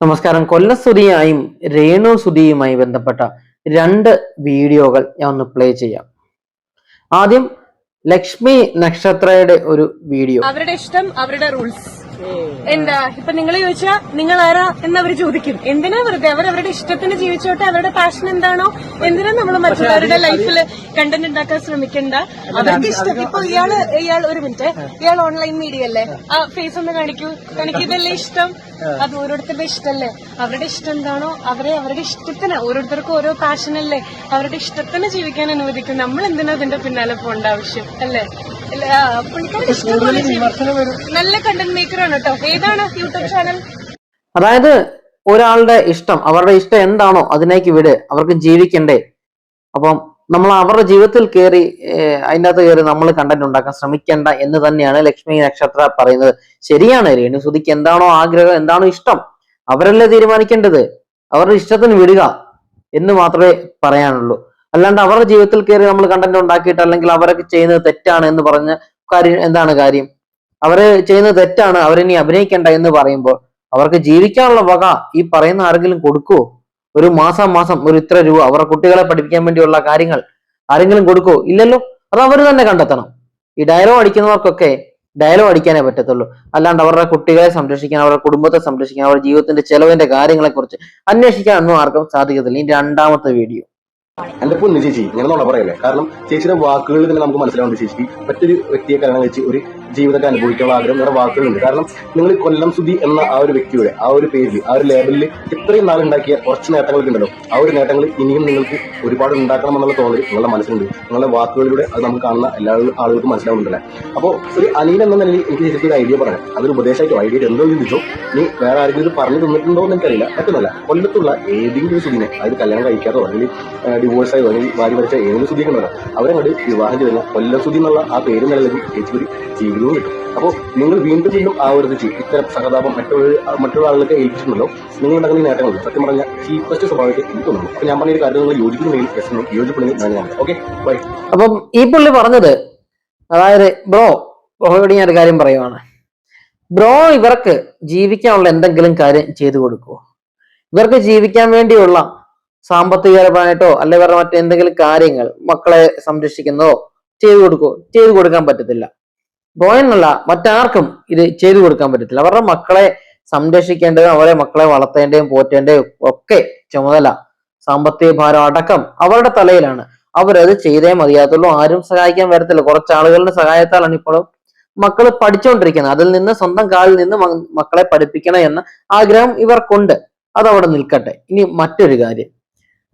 നമസ്കാരം. കൊല്ലസ്തുതിയായും രേണു സുതിയുമായി ബന്ധപ്പെട്ട രണ്ട് വീഡിയോകൾ ഞാൻ ഒന്ന് പ്ലേ ചെയ്യാം. ആദ്യം ലക്ഷ്മി നക്ഷത്രയുടെ ഒരു വീഡിയോ. അവരുടെ ഇഷ്ടം അവരുടെ റൂൾസ് എന്താ ഇപ്പൊ നിങ്ങൾ ചോദിച്ചാ നിങ്ങൾ ആരാ എന്ന് അവർ ചോദിക്കും. എന്തിനാ വെറുതെ? അവർ അവരുടെ ഇഷ്ടത്തിന് ജീവിച്ചോട്ടെ അവരുടെ പാഷൻ എന്താണോ എന്തിനാ നമ്മൾ മറ്റുള്ളവരുടെ ലൈഫിൽ കണ്ടന്റ് ഉണ്ടാക്കാൻ ശ്രമിക്കണ്ട? അവർക്ക് ഇഷ്ടം. ഇപ്പൊ ഇയാൾ ഇയാൾ ഒരു മിനിറ്റ്. ഇയാൾ ഓൺലൈൻ മീഡിയ അല്ലേ? ആ ഫേസ് ഒന്ന് കാണിക്കൂ. തനിക്ക് ഇതല്ലേ ഇഷ്ടം? അത് ഓരോരുത്തരുടെ ഇഷ്ടമല്ലേ അവരുടെ ഇഷ്ടം എന്താണോ അവരെ അവരുടെ ഇഷ്ടത്തിന് ഓരോരുത്തർക്കും ഓരോ പാഷൻ അല്ലേ? അവരുടെ ഇഷ്ടത്തിന് ജീവിക്കാൻ അനുവദിക്കും. നമ്മൾ എന്തിനാ അതിന്റെ പിന്നാലെ പോകേണ്ട ആവശ്യം? അല്ലേ? ചെയ്യും. നല്ല കണ്ടന്റ് മേക്കർ ആണ് കേട്ടോ. ഏതാണ് യൂട്യൂബ് ചാനൽ അതായത് ഒരാളുടെ ഇഷ്ടം അവരുടെ ഇഷ്ടം എന്താണോ അതിനേക്ക് വിട്. അവർക്ക് ജീവിക്കണ്ടേ. അപ്പം നമ്മൾ അവരുടെ ജീവിതത്തിൽ കയറി ഏഹ്, അതിന്റെ അകത്ത് കയറി നമ്മൾ കണ്ടന്റ് ഉണ്ടാക്കാൻ ശ്രമിക്കേണ്ട എന്ന് തന്നെയാണ് ലക്ഷ്മി നക്ഷത്ര പറയുന്നത്. ശരിയാണ് രേണു സുധിക്ക് എന്താണോ ആഗ്രഹം എന്താണോ ഇഷ്ടം അവരല്ലേ തീരുമാനിക്കേണ്ടത്? അവരുടെ ഇഷ്ടത്തിന് വിടുക എന്ന് മാത്രമേ പറയാനുള്ളൂ. അല്ലാണ്ട് അവരുടെ ജീവിതത്തിൽ കയറി നമ്മൾ കണ്ടന്റ് ഉണ്ടാക്കിയിട്ട് അല്ലെങ്കിൽ അവരൊക്കെ ചെയ്യുന്നത് തെറ്റാണ് എന്ന് പറഞ്ഞ കാര്യം എന്താണ് കാര്യം? അവർ ചെയ്യുന്നത് തെറ്റാണ് അവരിനി അഭിനയിക്കേണ്ട എന്ന് പറയുമ്പോൾ അവർക്ക് ജീവിക്കാനുള്ള വക ഈ പറയുന്ന ആരെങ്കിലും കൊടുക്കുവോ? ഒരു മാസം മാസം ഒരു ഇത്ര രൂപ അവരുടെ കുട്ടികളെ പഠിപ്പിക്കാൻ വേണ്ടിയുള്ള കാര്യങ്ങൾ ആരെങ്കിലും കൊടുക്കുവോ? ഇല്ലല്ലോ. അത് അവർ തന്നെ കണ്ടെത്തണം. ഈ ഡയലോഗ് അടിക്കുന്നവർക്കൊക്കെ ഡയലോഗ് അടിക്കാനേ പറ്റത്തുള്ളൂ. അല്ലാണ്ട് അവരുടെ കുട്ടികളെ സംരക്ഷിക്കാൻ അവരുടെ കുടുംബത്തെ സംരക്ഷിക്കാൻ അവരുടെ ജീവിതത്തിന്റെ ചെലവിന്റെ കാര്യങ്ങളെ കുറിച്ച് അന്വേഷിക്കാൻ ഒന്നും ആർക്കും സാധിക്കത്തില്ല. ഈ രണ്ടാമത്തെ വീഡിയോ എന്റെ പൊന്നു ചേച്ചി ഇങ്ങനെ നോണ പറയല്ലേ? കാരണം ചേച്ചിയുടെ വാക്കുകളിൽ തന്നെ നമുക്ക് മനസ്സിലാവുന്നുണ്ട് ചേച്ചിക്ക്. മറ്റൊരു വ്യക്തിയെ കല്യാണം കഴിച്ച് ഒരു ജീവിതത്തെ അനുഭവിക്കാനുള്ള ആഗ്രഹം വേറെ വാക്കുകളുണ്ട്. കാരണം നിങ്ങൾ കൊല്ലം സുധി എന്ന ആ ഒരു വ്യക്തിയുടെ ആ ഒരു പേരിൽ ആ ഒരു ലേബലിൽ ഇത്രയും നാളുണ്ടാക്കിയ കുറച്ച് നേട്ടങ്ങളൊക്കെ ഉണ്ടല്ലോ. ആ ഒരു നേട്ടങ്ങൾ ഇനിയും നിങ്ങൾക്ക് ഒരുപാട് ഉണ്ടാക്കണം എന്നുള്ള തോന്നൽ നിങ്ങളുടെ മനസ്സിലുണ്ട്. നിങ്ങളുടെ വാക്കുകളിലൂടെ അത് നമുക്ക് കാണുന്ന എല്ലാ ആളുകൾക്കും മനസ്സിലാവുന്നുണ്ടല്ലേ? അപ്പോൾ ഒരു അനിയൻ എന്ന നിലയിൽ എനിക്ക് ശരിക്കും ഒരു ഐഡിയ പറയാം. അതൊരു ഉപദേശമായിട്ടോ ഐഡിയ എന്തോ ചിന്തിച്ചോ നീ വേറെ ആരെങ്കിലും പറഞ്ഞു തന്നിട്ടുണ്ടോ എന്ന് എനിക്കറിയില്ല. മറ്റൊന്നല്ല കൊല്ലത്തുള്ള ഏതെങ്കിലും സുഖിനെ അതായത് കല്യാണം കഴിക്കാത്തോ അല്ലെങ്കിൽ ഡിവോഴ്സ് ആയോ അല്ലെങ്കിൽ ഭാര്യ മരിച്ച ഏതെങ്കിലും സുധിയൊക്കെ ഉണ്ടല്ലോ അവരങ്ങോട്ട് വിവാഹം ചെയ്ത് കൊല്ലം സുധി എന്നുള്ള ആ പേര് നിലനിൽക്കും. ചേച്ചി ഒരു ജീവിതവും കിട്ടും. അപ്പോൾ നിങ്ങൾ വീണ്ടും വീണ്ടും ആവർത്തിച്ച് ഇത്തരം സഹതാപം മറ്റുള്ള മറ്റുള്ള ആളുകളൊക്കെ ഏൽപ്പിച്ചിട്ടുണ്ടല്ലോ. നിങ്ങൾ ഉണ്ടാക്കുന്ന നേട്ടങ്ങൾ സത്യം പറഞ്ഞ ചീപ്പസ്റ്റ് സ്വഭാവത്തിൽ എനിക്ക് തോന്നുന്നു. അപ്പോൾ ഞാൻ പറഞ്ഞ ഒരു കാര്യം നിങ്ങൾ യോജിക്കുന്നെങ്കിൽ യോജിപ്പെടുന്നെങ്കിൽ ഞാൻ ഞാൻ ഓക്കെ ബൈ അപ്പം ഈ പുള്ളി പറഞ്ഞത് അതായത് ബ്രോ ബ്രോയോട് ഞാൻ ഒരു കാര്യം പറയുവാണ്. ബ്രോ ഇവർക്ക് ജീവിക്കാനുള്ള എന്തെങ്കിലും കാര്യം ചെയ്തു കൊടുക്കുമോ ഇവർക്ക് ജീവിക്കാൻ വേണ്ടിയുള്ള സാമ്പത്തികപരമായിട്ടോ അല്ലെ ഇവരുടെ മറ്റെന്തെങ്കിലും കാര്യങ്ങൾ മക്കളെ സംരക്ഷിക്കുന്നതോ ചെയ്തു കൊടുക്കോ? ചെയ്തു കൊടുക്കാൻ പറ്റത്തില്ല. ബ്രോ എന്നല്ല മറ്റാർക്കും ഇത് ചെയ്തു കൊടുക്കാൻ പറ്റത്തില്ല. അവരുടെ മക്കളെ സംരക്ഷിക്കേണ്ടതും അവരെ മക്കളെ വളർത്തേണ്ടതും പോറ്റേണ്ടതും ഒക്കെ ചുമതല സാമ്പത്തിക ഭാരം അടക്കം അവരുടെ തലയിലാണ്. അവരത് ചെയ്തേ മതിയാകത്തുള്ളൂ. ആരും സഹായിക്കാൻ വരത്തില്ല. കുറച്ച് ആളുകളുടെ സഹായത്താലാണ് ഇപ്പോൾ മക്കൾ പഠിച്ചുകൊണ്ടിരിക്കുന്നത് അതിൽ നിന്ന് സ്വന്തം കാലിൽ നിന്ന് മക്കളെ പഠിപ്പിക്കണം എന്ന ആഗ്രഹം ഇവർക്കുണ്ട്. അതവിടെ നിൽക്കട്ടെ. ഇനി മറ്റൊരു കാര്യം.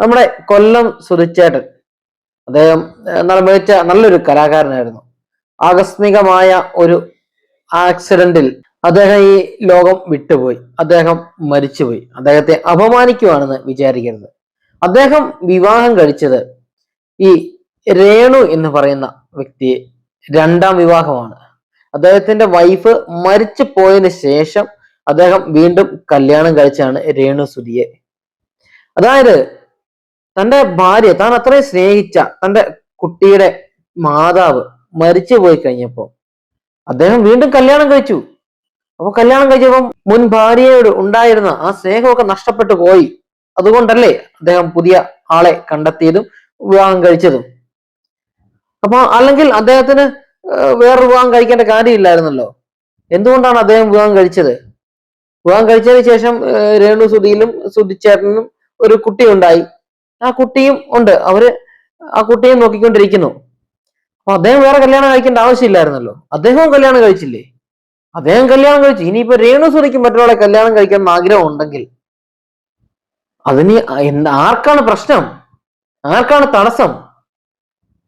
നമ്മുടെ കൊല്ലം സുധിച്ചേട്ടൻ അദ്ദേഹം മികച്ച നല്ലൊരു കലാകാരനായിരുന്നു. ആകസ്മികമായ ഒരു ആക്സിഡന്റിൽ അദ്ദേഹം ഈ ലോകം വിട്ടുപോയി. അദ്ദേഹം മരിച്ചുപോയി. അദ്ദേഹത്തെ അപമാനിക്കുവാണെന്ന് വിചാരിക്കരുത്. അദ്ദേഹം വിവാഹം കഴിച്ചത് ഈ രേണു എന്ന് പറയുന്ന വ്യക്തിയെ രണ്ടാം വിവാഹമാണ്. അദ്ദേഹത്തിന്റെ വൈഫ് മരിച്ചു പോയതിനു ശേഷം അദ്ദേഹം വീണ്ടും കല്യാണം കഴിച്ചാണ് രേണു സുധിയെ. അതായത് തന്റെ ഭാര്യ താൻ അത്രയും സ്നേഹിച്ച തന്റെ കുട്ടിയുടെ മാതാവ് മരിച്ചു പോയി കഴിഞ്ഞപ്പോ അദ്ദേഹം വീണ്ടും കല്യാണം കഴിച്ചു. അപ്പൊ കല്യാണം കഴിച്ചപ്പം മുൻ ഭാര്യയോട് ഉണ്ടായിരുന്ന ആ സ്നേഹമൊക്കെ നഷ്ടപ്പെട്ടു പോയി. അതുകൊണ്ടല്ലേ അദ്ദേഹം പുതിയ ആളെ കണ്ടെത്തിയതും വിവാഹം കഴിച്ചതും. അപ്പൊ അല്ലെങ്കിൽ അദ്ദേഹത്തിന് വേറെ വിവാഹം കഴിക്കേണ്ട കാര്യമില്ലായിരുന്നല്ലോ. എന്തുകൊണ്ടാണ് അദ്ദേഹം വിവാഹം കഴിച്ചത്? വിവാഹം കഴിച്ചതിന് ശേഷം രേണു സുധിയിലും സുധിച്ചേട്ടനും ഒരു കുട്ടി ഉണ്ടായി ആ കുട്ടിയും ഉണ്ട്. അവർ ആ കുട്ടിയെ നോക്കിക്കൊണ്ടിരിക്കുന്നു. അപ്പൊ അദ്ദേഹം വേറെ കല്യാണം കഴിക്കേണ്ട ആവശ്യമില്ലായിരുന്നല്ലോ. അദ്ദേഹവും കല്യാണം കഴിച്ചില്ലേ? അദ്ദേഹം കല്യാണം കഴിച്ചു. ഇനിയിപ്പോ രേണു സുധിക്ക് മറ്റൊരാളെ കല്യാണം കഴിക്കാൻ ആഗ്രഹം ഉണ്ടെങ്കിൽ അതിന് ആർക്കാണ് പ്രശ്നം? ആർക്കാണ് തടസ്സം?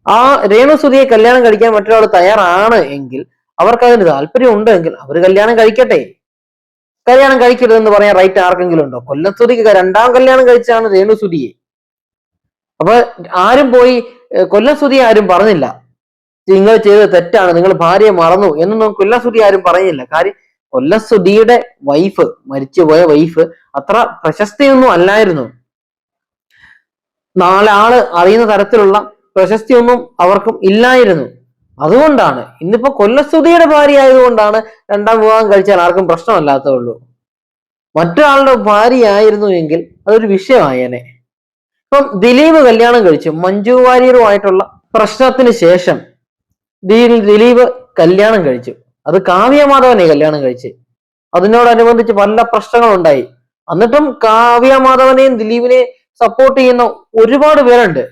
ആ രേണു സുധിയെ കല്യാണം കഴിക്കാൻ മറ്റൊരാൾ തയ്യാറാണ് എങ്കിൽ അവർക്ക് അതിന് താല്പര്യം ഉണ്ട് എങ്കിൽ അവർ കല്യാണം കഴിക്കട്ടെ. കല്യാണം കഴിക്കരുതെന്ന് പറയാൻ റൈറ്റ് ആർക്കെങ്കിലും ഉണ്ടോ? കൊല്ലസുതിക്ക് രണ്ടാം കല്യാണം കഴിച്ചാണ് രേണു സുധിയെ അപ്പൊ ആരും പോയി കൊല്ലസുതി ആരും പറഞ്ഞില്ല. നിങ്ങൾ ചെയ്തത് തെറ്റാണ്. നിങ്ങൾ ഭാര്യയെ മറന്നു എന്നൊന്നും കൊല്ലം സുധി ആരും പറഞ്ഞില്ല കാര്യം കൊല്ലസുതിയുടെ വൈഫ് മരിച്ചുപോയ വൈഫ് അത്ര പ്രശസ്തിയൊന്നും അല്ലായിരുന്നു. നാലാൾ അറിയുന്ന തരത്തിലുള്ള പ്രശസ്തിയൊന്നും അവർക്കും ഇല്ലായിരുന്നു. അതുകൊണ്ടാണ് ഇന്നിപ്പോ കൊല്ലസ്തുതിയുടെ ഭാര്യ ആയതുകൊണ്ടാണ് രണ്ടാം വിവാഹം കഴിച്ചാൽ ആർക്കും പ്രശ്നമല്ലാത്തതുള്ളൂ. മറ്റൊരാളുടെ ഭാര്യയായിരുന്നു എങ്കിൽ അതൊരു വിഷയമായേനെ. ഇപ്പം ദിലീപ് കല്യാണം കഴിച്ചു. മഞ്ജു വാര്യരുമായിട്ടുള്ള പ്രശ്നത്തിന് ശേഷം ദിലീപ് കല്യാണം കഴിച്ചു. അത് കാവ്യ മാധവനെ കല്യാണം കഴിച്ച്. അതിനോടനുബന്ധിച്ച് പല പ്രശ്നങ്ങളുണ്ടായി. എന്നിട്ടും കാവ്യ മാധവനെയും ദിലീപിനെ സപ്പോർട്ട് ചെയ്യുന്ന ഒരുപാട് പേരുണ്ട്.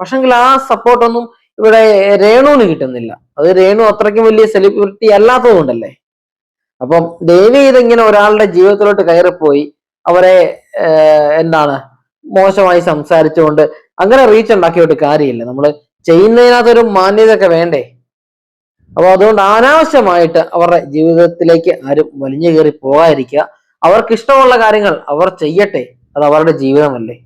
പക്ഷെങ്കിൽ ആ സപ്പോർട്ടൊന്നും ഇവിടെ രേണുവിന് കിട്ടുന്നില്ല. അത് രേണു അത്രയ്ക്കും വലിയ സെലിബ്രിറ്റി അല്ലാത്തത് കൊണ്ടല്ലേ. അപ്പം ദേവി ഇതിങ്ങനെ ഒരാളുടെ ജീവിതത്തിലോട്ട് കയറിപ്പോയി. അവരെ എന്താണ് മോശമായി സംസാരിച്ചുകൊണ്ട് അങ്ങനെ റീച്ച് ഉണ്ടാക്കിയിട്ട് കാര്യമില്ല. നമ്മൾ ചെയ്യുന്നതിനകത്തൊരു മാന്യതയൊക്കെ വേണ്ടേ? അപ്പൊ അതുകൊണ്ട് അനാവശ്യമായിട്ട് അവരുടെ ജീവിതത്തിലേക്ക് ആരും വലിഞ്ഞു കയറി പോകാതിരിക്കുക. അവർക്ക് ഇഷ്ടമുള്ള കാര്യങ്ങൾ അവർ ചെയ്യട്ടെ. അത് അവരുടെ ജീവിതമല്ലേ.